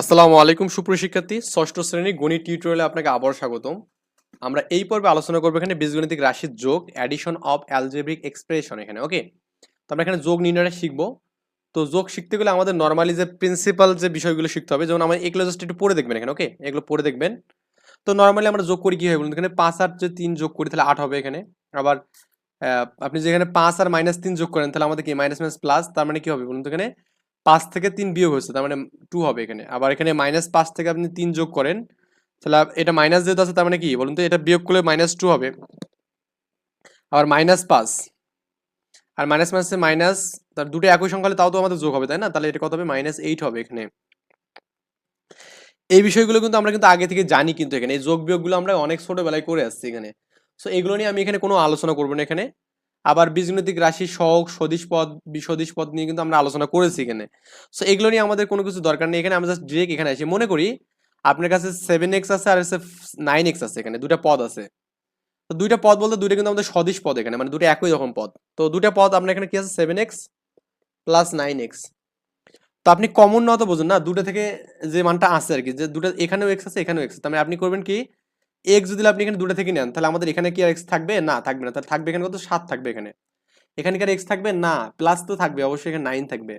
আসসালামু আলাইকুম, সুপ্রিয় শিক্ষার্থী। ষষ্ঠ শ্রেণি গণিত টিউটোরিয়ালে আপনাকে আবার স্বাগতম। আমরা এই পর্বে আলোচনা করব এখানে বীজগণিতিক রাশির যোগ অ্যাডিশন অফ অ্যালজেব্রিক এক্সপ্রেশন এখানে ওকে তো আমরা এখানে যোগ নির্ণয়টা শিখব। তো যোগ শিখতে গেলে আমাদের নর্মালি যে প্রিন্সিপাল যে বিষয়গুলো শিখতে হবে, যেমন আমরা এগুলো জাস্ট একটু পড়ে দেখবেন এখানে ওকে এগুলো পড়ে দেখবেন। তো নর্মালি আমরা যোগ করি কি হয় বলুন? এখানে পাঁচ আর যে তিন যোগ করি, তাহলে আট হবে এখানে। আবার আপনি যেখানে পাঁচ আর মাইনাস তিন যোগ করেন, তাহলে আমাদের কি? মাইনাস মাইনাস প্লাস তার মানে কি হবে বলুন তো এখানে? পাঁচ থেকে তিন বিয়োগ হচ্ছে তার মানে টু হবে এখানে। আবার এখানে মাইনাস পাঁচ থেকে আপনি তিন যোগ করেন, তাহলে এটা মাইনাস যেহেতু আছে, তার মানে কি? বলুন তো, এটা বিয়োগ করলে মাইনাস টু হবে। আবার মাইনাস পাঁচ। আর মাইনাস মাইনাসে মাইনাস তার দুটো একই সংখ্যা হলে তাও তো আমাদের যোগ হবে, তাই না? তাহলে এটা কত হবে? মাইনাস এইট হবে এখানে। এই বিষয়গুলো কিন্তু আমরা কিন্তু আগে থেকে জানি কিন্তু এখানে। এই যোগ বিয়োগগুলো আমরা অনেক ছোটবেলায় করে আসছি এখানে। সো এগুলো নিয়ে আমি এখানে কোনো আলোচনা করব না এখানে। আবার বীজগণিতিক রাশি সহগ, সদিশ পদ, বিসদিশ পদ নিয়ে কিন্তু আমরা আলোচনা করেছি এখানে। সো এগুলো নিয়ে আমাদের কোনো কিছু দরকার নেই। এখানে আমরা জাস্ট ডিরেক্ট এখানে আসি। মনে করি আপনার কাছে সেভেন এক্স আছে আর হচ্ছে নাইন এক্স আছে এখানে। দুটা পদ আছে। তো দুইটা পদ বলতে দুইটা কিন্তু আমাদের সদিশ পদ এখানে। মানে দুটো একই রকম পদ। তো দুটা পদ আপনার এখানে কি আছে? Seven x plus nine x তো আপনি কমন না তো বোঝেন না। দুটো থেকে যে মানটা আছে আর কি। যে দুটো এখানেও এক্স আছে, এখানেও এক্স তার মানে আপনি করবেন কি? এক্স যদি আপনি এখানে দুটো থেকে নেন, তাহলে আমাদের এখানে কি আর এক্স থাকবে? না থাকবে না। তাহলে থাকবে এখানে কত? সাত থাকবে এখানে। এখানে কি আর এক্স থাকবে? না। প্লাস তো থাকবে, অবশ্যই এখানে নাইন থাকবে।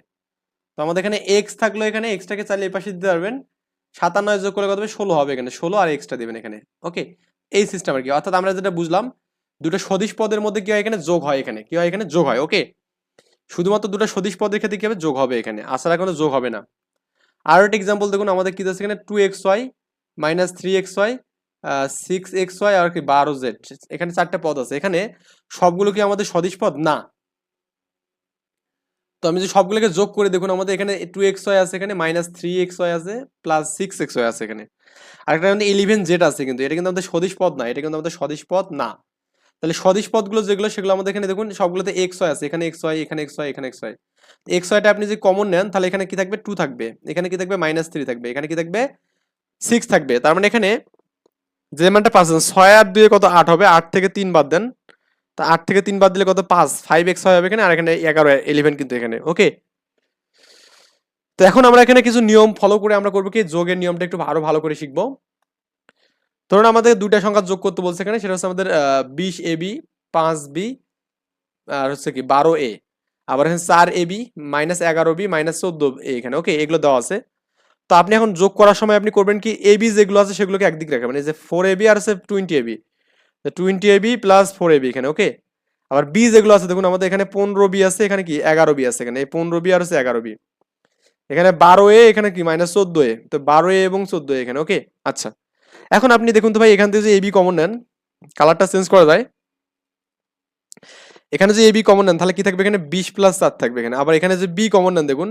তো আমাদের এখানে এক্স থাকল এখানে এক্সটাকে চালিয়ে পাশে দিতে পারবেন। সাতান্ন যোগ করে কত হবে? ষোলো হবে এখানে। ষোলো আর এক্সটা দেবেন এখানে। ওকে এই সিস্টেম আর কি। অর্থাৎ আমরা যেটা বুঝলাম, দুটো সদিশ পদের মধ্যে কি হয় এখানে? যোগ হয় এখানে। কি হয় এখানে? যোগ হয়। ওকে শুধুমাত্র দুটো সদিশ পদের ক্ষেত্রে কি হবে? যোগ হবে এখানে। আসার কোনো যোগ হবে না। আর একটা এক্সাম্পল দেখুন, আমাদের কি আছে এখানে? Two x y minus three x y six x y আর কি বারো জেড এখানে চারটে পদ আছে। এখানে সবগুলো কি আমাদের সদিশ পদ? না। তো আমি যদি সবগুলোকে যোগ করে, দেখুন আমাদের এখানে টু এক্স ওয়াই আছে, এখানে মাইনাস থ্রি এক্স ওয়াই আছে প্লাস সিক্স এক্স ওয়াই আছে এখানে। আরেকটা কিন্তু ইলেভেন জেড আছে কিন্তু। এটা কিন্তু আমাদের সদিশ পদ না। এটা কিন্তু আমাদের সদিশ পদ না। তাহলে সদিশ পদগুলো যেগুলো, সেগুলো আমাদের এখানে দেখুন, সবগুলোতে এক্স ওয়াই আছে। এখানে এক্স ওয়াই এখানে এক্স ওয়াই এখানে এক্স ওয়াই এক্স ওয়াইটা আপনি যদি কমন নেন, তাহলে এখানে কি থাকবে? টু থাকবে। এখানে কি থাকবে? মাইনাস থ্রি থাকবে। এখানে কি থাকবে? সিক্স থাকবে। তার মানে এখানে যে মানটা পাচ্ছেন ছয় আর দুয়ে কত আট হবে? আট থেকে তিন বাদ দেন। তা আট থেকে তিন বাদ দিলে কত? পাঁচ। ফাইভ এক্স হবে এখানে, আর এখানে এগারো ইলেভেন কিন্তু এখানে ওকে তো এখন আমরা এখানে কিছু নিয়ম ফলো করে আমরা করব কি? যোগের নিয়মটা একটু আরও ভালো করে শিখব। ধরুন আমাদের দুইটা সংখ্যা যোগ করতে বলছে এখানে, সেটা হচ্ছে আমাদের বিশ এ বি, পাঁচ বি, আর হচ্ছে কি, বারো এ। আবার এখানে চার এ বি মাইনাস এগারো বি মাইনাস চোদ্দ এ এখানে ওকে এগুলো দেওয়া আছে। তো আপনি এখন যোগ করার সময় আপনি করবেন কি এ বি যেগুলো আছে সেগুলোকে একদিক রাখবেন মানে যে ফোর এ বি আর আছে twenty a b twenty a b plus four a b এখানে ওকে আবার বি যেগুলো আছে, দেখুন আমাদের এখানে পনেরো বি আছে, এখানে কি? এগারো বি আছে এখানে। এই পনেরো বি আর হচ্ছে এগারো বি এখানে বারো এ এখানে কি? মাইনাস চোদ্দ এ তো বারো এ এবং চোদ্দ এ এখানে ওকে আচ্ছা। এখন আপনি দেখুন তো ভাই, এখান থেকে যে এবি কমন নেন কালারটা চেঞ্জ করা যায়। এখানে যে এবি কমন নেন, তাহলে কি থাকবে? এখানে বিশ প্লাস চার থাকবে এখানে। আবার এখানে যে বি কমন নেন, দেখুন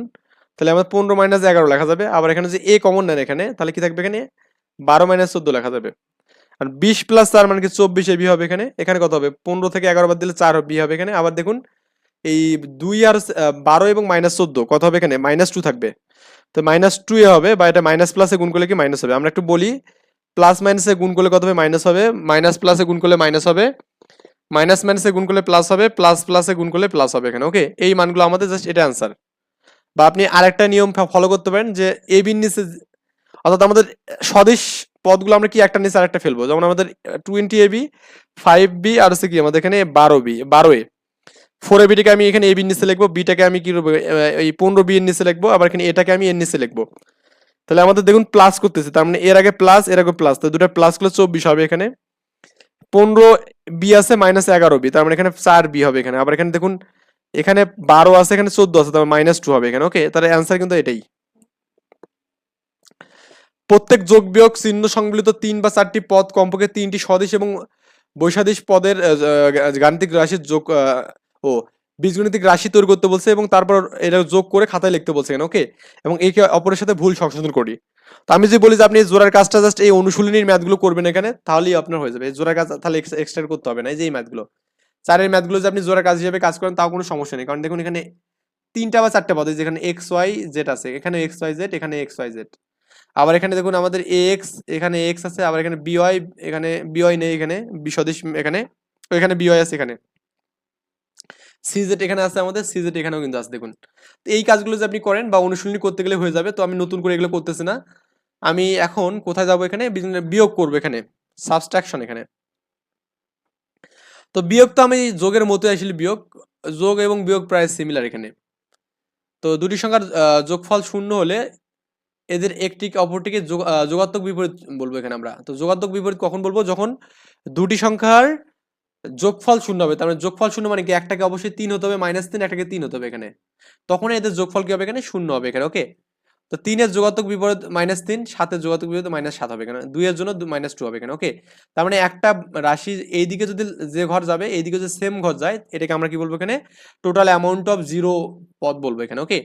তাহলে আমাদের পনেরো মাইনাস এগারো লেখা যাবে। আবার এখানে যে এ কমন নেন এখানে, তাহলে কি থাকবে এখানে? বারো মাইনাস চোদ্দ লেখা যাবে। আর বিশ প্লাস চার মানে কি চব্বিশ বি হবে এখানে। এখানে কত হবে? পনেরো থেকে এগারো বাদ দিলে চার বি হবে এখানে। আবার দেখুন, এই দুই আর বারো এবং মাইনাস চোদ্দ, কত হবে এখানে? মাইনাস টু থাকবে। তো মাইনাস টু এ হবে, বা এটা মাইনাস প্লাসে গুণ করলে কি মাইনাস হবে? আমরা একটু বলি প্লাস মাইনাসে গুণ করলে কত হবে? মাইনাস হবে। মাইনাস প্লাসে গুণ করলে মাইনাস হবে। মাইনাস মাইনাসে গুণ করলে প্লাস হবে। প্লাস প্লাসে গুণ করলে প্লাস হবে এখানে। ওকে এই মানগুলো আমাদের জাস্ট এটা অ্যান্সার বা আপনি আরেকটা নিয়ম ফলো করতে পারেন যে এ বির নিচে অর্থাৎ আমাদের স্বদেশ পদগুলো আমরা কি একটা নিচে আরেকটা ফেলব? যেমন আমাদের twenty a b five b আর হচ্ছে কি আমাদের এখানে বারো বি বারো এ ফোর এ বিটাকে আমি এখানে এ বির নিচে লিখব বিটাকে আমি কি এই পনেরো বি এর নিচে লিখব, আবার এখানে এটাকে আমি এর নিচে লিখব। তাহলে আমাদের দেখুন প্লাস করতেছে, তার মানে এর আগে প্লাস এর আগে প্লাস তো দুটো প্লাস করলে চব্বিশ হবে এখানে। পনেরো বি আছে মাইনাস এগারো বি তার মানে এখানে চার বি হবে এখানে। আবার এখানে দেখুন এখানে বারো আছে, এখানে চোদ্দ আছে তার মাইনাস টু হবে এখানে ওকে তার অ্যান্সার কিন্তু এটাই। প্রত্যেক যোগ বিয়োগ চিহ্ন সংবলিত তিন বা চারটি পদ কমপক্ষে তিনটি স্বদেশ এবং বৈসাদেশ পদের গাণিতিক রাশির যোগ ও, বীজগণিতিক রাশি তৈরি করতে বলছে এবং তারপর এটা যোগ করে খাতায় লিখতে বলছে এখানে ওকে এবং একে অপরের সাথে ভুল সংশোধন করি। তো আমি যদি বলি যে আপনি জোড়ার কাজটা জাস্ট এই অনুশীলনীর ম্যাথগুলো করবেন এখানে, তাহলেই আপনার হয়ে যাবে। জোড়ার কাজ তাহলে এক্সট্রা করতে হবে না, এই যে এই ম্যাথগুলো চারের ম্যাথগুলো যে আপনি জোড়ার কাজ হিসেবে কাজ করেন, তাও কোনো সমস্যা নেই। কারণ দেখুন, এখানে তিনটা বা চারটা পদ যেখানে এক্স ওয়াই জেড আছে। এখানে এক্স ওয়াই জেড এখানে এক্স ওয়াই জেড আবার এখানে দেখুন, আমাদের এ এক্স এখানে এক্স আছে, আবার এখানে বিওয়াই এখানে বিওয়াই নেই এখানে, বিসদৃশ এখানে এখানে বিওয়াই আছে এখানে। সিজেট এখানে আছে আমাদের সিজেট এখানেও কিন্তু আছে, দেখুন। তো এই কাজগুলো যে আপনি করেন বা অনুশীলনী করতে গেলে হয়ে যাবে, তো আমি নতুন করে এগুলো করতেছি না। আমি এখন কোথায় যাব এখানে? বিয়োগ করব এখানে সাবস্ট্রাকশন এখানে। তো বিয়োগ তো আমি যোগের মতোই আসলে বিয়োগ, যোগ এবং বিয়োগ প্রায় সিমিলার এখানে। তো দুটি সংখ্যার যোগফল শূন্য হলে এদের একটিকে অপরটিকে যোগ- যোগাত্মক বিপরীত বলব এখানে আমরা। তো যোগাত্মক বিপরীত কখন বলব? যখন দুটি সংখ্যার যোগফল শূন্য হবে, তার মানে যোগফল শূন্য মানে কি? একটাকে অবশ্যই তিন হতে হবে মাইনাস তিন, একটাকে তিন হতে হবে এখানে। তখন এদের যোগফল কি হবে এখানে? শূন্য হবে এখানে ওকে তো তিনের যোগাত্মক বিপরীত মাইনাস তিন, সাতের যোগাত্মক বিপরীত মাইনাস সাত হবে এখানে দুইয়ের জন্য মাইনাস টু হবে এখানে ওকে তার মানে একটা রাশি এইদিকে যদি যে ঘর যাবে, এইদিকে যদি সেম ঘর যায়, এটাকে আমরা কি বলব এখানে? টোটাল অ্যামাউন্ট অফ জিরো পদ বলব এখানে ওকে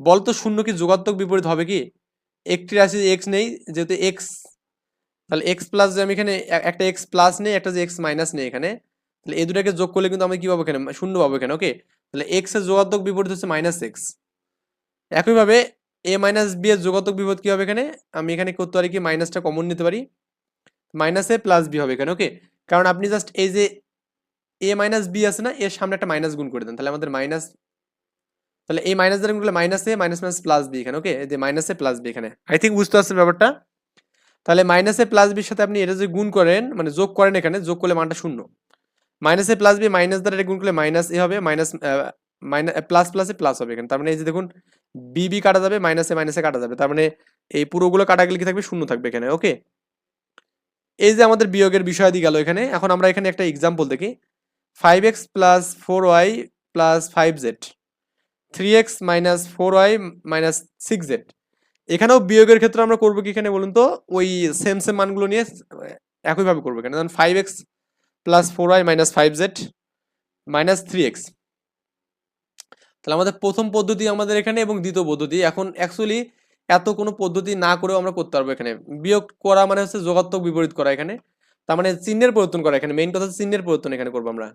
বলতো শূন্য কি যোগাত্মক বিপরীত হবে কি? একটি রাশি এক্স নেই, যেহেতু এক্স তাহলে এক্স প্লাস যে আমি এখানে একটা এক্স প্লাস নেই, একটা যে এক্স মাইনাস নেই এখানে, তাহলে এই দুটাকে যোগ করলে কিন্তু আমি কি পাবো এখানে? শূন্য পাবো এখানে ওকে তাহলে এক্সের যোগাত্মক বিপরীত হচ্ছে মাইনাস এক্স একইভাবে এ মাইনাস বি এর যোগাত্মক বিপরীত কি হবে এখানে? আমি এখানে করতে পারি কি? মাইনাসটা কমন নিতে পারি। মাইনাস এ প্লাস বি হবে এখানে ওকে কারণ আপনি জাস্ট এই যে এ মাইনাস বি আছে না, এর সামনে একটা মাইনাস গুণ করে দেন। তাহলে আমাদের মাইনাস তাহলে এই মাইনাস দ্বারা করলে minus a minus minus plus b এখানে ওকে যে মাইনাস এ প্লাস বি এখানে। আই থিঙ্ক বুঝতে পারছেন ব্যাপারটা? তাহলে মাইনাস এ প্লাস বির সাথে আপনি এটা যদি গুণ করেন মানে যোগ করেন এখানে, যোগ করলে মানটা শূন্য। মাইনাস প্লাস বি মাইনাস দ্বারা এটা গুণ করলে মাইনাস এ হবে মাইনাস মাইনাস প্লাস প্লাসে প্লাস হবে এখানে। তার মানে এই যে দেখুন বি বি কাটা যাবে মাইনাসে মাইনাসে কাটা যাবে। তার মানে এই পুরোগুলো কাটা গেলে কি থাকবে? শূন্য থাকবে এখানে ওকে এই যে আমাদের বিয়োগের বিষয় দিয়ে গেল এখানে, এখন আমরা এখানে একটা এক্সাম্পল দেখি। Five x plus four y plus five z three x minus four y minus six z এখানেও বিয়োগের ক্ষেত্রে আমরা করব কি এখানে বলুন তো? ওই সেম সেম মানগুলো নিয়ে একইভাবে করব এখানে। যেমন five x plus four y minus five z minus three x তাহলে আমাদের প্রথম পদ্ধতি আমাদের এখানে এবং দ্বিতীয় পদ্ধতি। এখন অ্যাকচুয়ালি এত কোনো পদ্ধতি না করেও আমরা করতে পারব এখানে। বিয়োগ করা মানে হচ্ছে যোগাত্মক বিপরীত করা এখানে। তার মানে চিহ্নের পরিবর্তন করা এখানে। মেইন কথা চিহ্নের পরিবর্তন এখানে করব আমরা।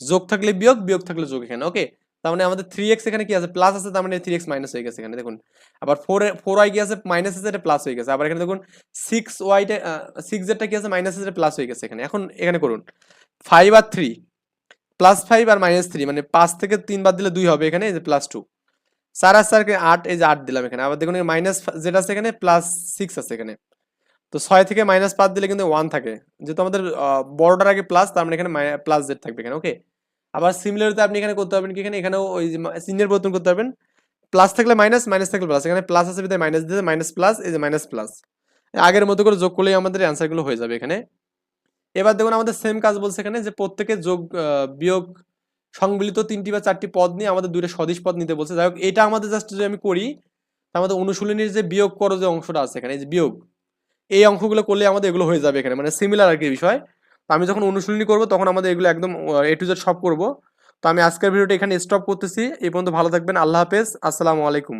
যোগ থাকলে বিয়োগ বিয়োগ থাকলে যোগ এখানে। ওকে তার মানে আমাদের থ্রি এক্স এখানে কি আছে? প্লাস আছে, তার মানে থ্রি এক্স মাইনাস হয়ে গেছে এখানে। দেখুন, আবার ফোর ফোর ওয়াই কি আছে? মাইনাস আছে, এটা প্লাস হয়ে গেছে। আবার এখানে দেখুন সিক্স ওয়াইটা সিক্স জেডটা কি আছে? মাইনাস আছে প্লাস হয়ে গেছে এখানে। এখন এখানে করুন। ফাইভ আর থ্রি প্লাস ফাইভ আর মাইনাস থ্রি মানে পাঁচ থেকে তিন বাদ দিলে দুই হবে এখানে প্লাস টু চার আর চারকে আট, এই যে আট দিলাম এখানে। আবার দেখুন মাইনাস যেটা আছে এখানে প্লাস সিক্স আছে এখানে। তো ছয় থেকে মাইনাস পাঁচ দিলে কিন্তু ওয়ান থাকে। যেহেতু আমাদের বড়টার আগে প্লাস তার মানে এখানে প্লাস জেড থাকবে এখানে ওকে আবার সিমিলারতে আপনি এখানে করতে পারবেন কি, এখানে, এখানেও ওই চিহ্নের পরিবর্তন করতে পারবেন। প্লাস থাকলে মাইনাস মাইনাস থাকলে প্লাস এখানে প্লাস আছে বিধায় মাইনাস দিতে মাইনাস প্লাস এই যে মাইনাস প্লাস আগের মতো করে যোগ করলেই আমাদের অ্যান্সারগুলো হয়ে যাবে এখানে। এবার দেখুন আমাদের সেম কাজ বলছে এখানে যে প্রত্যেকের যোগ বিয়োগ সংবলিত তিনটি বা চারটি পদ নিয়ে আমাদের দুইটা সদিশ পদ নিতে বলছে। যাই হোক, এটা আমাদের জাস্ট যদি আমি করি আমাদের অনুশীলনীর যে বিয়োগ করো যে অংশটা আছে এখানে যে বিয়োগ, এই অঙ্কগুলো করলে আমাদের এগুলো হয়ে যাবে এখানে মানে সিমিলার আর কি বিষয়। তো আমি যখন অনুশীলনী করব, তখন আমাদের এগুলো একদম এ টু জেড সব করব। তো আমি আজকের ভিডিওটা এখানে স্টপ করতেছি। এই পর্যন্ত ভালো থাকবেন। আল্লাহ হাফেজ। আসসালামু আলাইকুম।